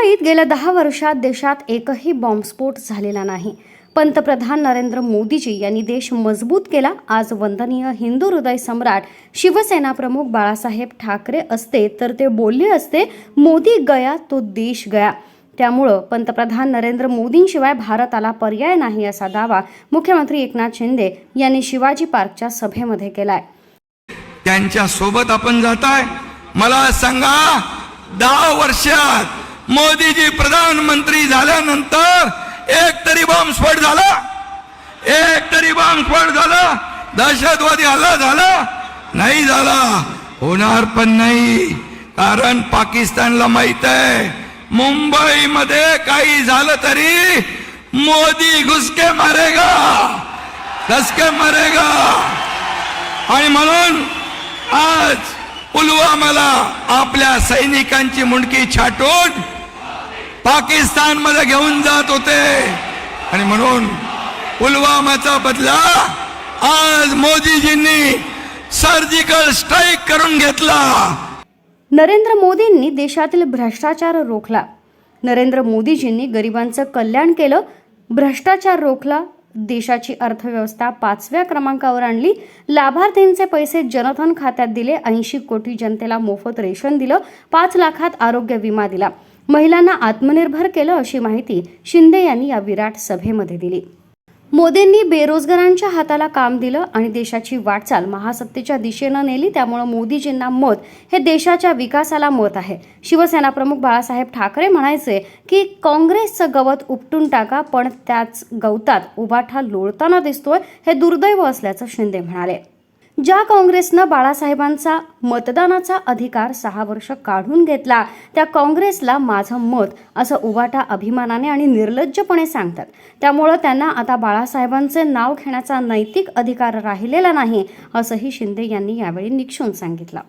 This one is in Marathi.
मुंबईत गेल्या दहा वर्षात देशात एकही बॉम्बस्फोट झालेला नाही. पंतप्रधान नरेंद्र मोदीजी यांनी देश मजबूत केला. आज वंदनीय हिंदू हृदय सम्राट शिवसेना प्रमुख बाळासाहेब ठाकरे असते तर ते बोलले असते मोदी गया तो देश गया. त्यामुळं पंतप्रधान नरेंद्र मोदींशिवाय भारताला पर्याय नाही असा दावा मुख्यमंत्री एकनाथ शिंदे यांनी शिवाजी पार्कच्या सभेमध्ये केलाय. त्यांच्यासोबत आपण जाताय. मला सांगा दहा वर्षात मोदीजी प्रधानमंत्री झाल्यानंतर एक तरी बॉम्बस्फोट झाला. एक तरी बॉम्बस्फोट झाला. दहशतवादी हल्ला झाला. नाही झाला. होणार पण नाही. कारण पाकिस्तानला माहीत आहे मुंबईमध्ये काही झालं तरी मोदी घुसके मारेगा. घसके मारेगा. आणि म्हणून आज पुलवामाला आपल्या सैनिकांची मुंडकी छाटून पाकिस्तानमध्ये घेऊन जात होते. आणि म्हणून पुलवामाचा बदला आज मोदीजींनी सर्जिकल स्ट्राईक करून घेतला. नरेंद्र मोदींनी देशातील भ्रष्टाचार रोखला. नरेंद्र मोदीजींनी गरिबांचं कल्याण केलं. भ्रष्टाचार रोखला. देशाची अर्थव्यवस्था पाचव्या क्रमांकावर आणली. लाभार्थींचे पैसे जनधन खात्यात दिले. ऐंशी कोटी जनतेला मोफत रेशन दिलं. पाच लाखात आरोग्य विमा दिला. महिलांना आत्मनिर्भर केलं अशी माहिती शिंदे यांनी या विराट सभेमध्ये दिली. मोदींनी बेरोजगारांच्या हाताला काम दिलं आणि देशाची वाटचाल महासत्तेच्या दिशेनं नेली त्यामुळं मोदीजींना मत हे देशाच्या विकासाला मत आहे. शिवसेना प्रमुख बाळासाहेब ठाकरे म्हणायचे की काँग्रेसचं गवत उपटून टाका पण त्याच गवतात उभाठा लोळताना दिसतोय हे दुर्दैव असल्याचं शिंदे म्हणाले. ज्या काँग्रेसनं बाळासाहेबांचा मतदानाचा अधिकार सहा वर्ष काढून घेतला त्या काँग्रेसला माझं मत असं उवाटा अभिमानाने आणि निर्लज्जपणे सांगतात. त्यामुळं त्यांना आता बाळासाहेबांचे नाव घेण्याचा नैतिक अधिकार राहिलेला नाही असंही शिंदे यांनी यावेळी निक्षून सांगितलं.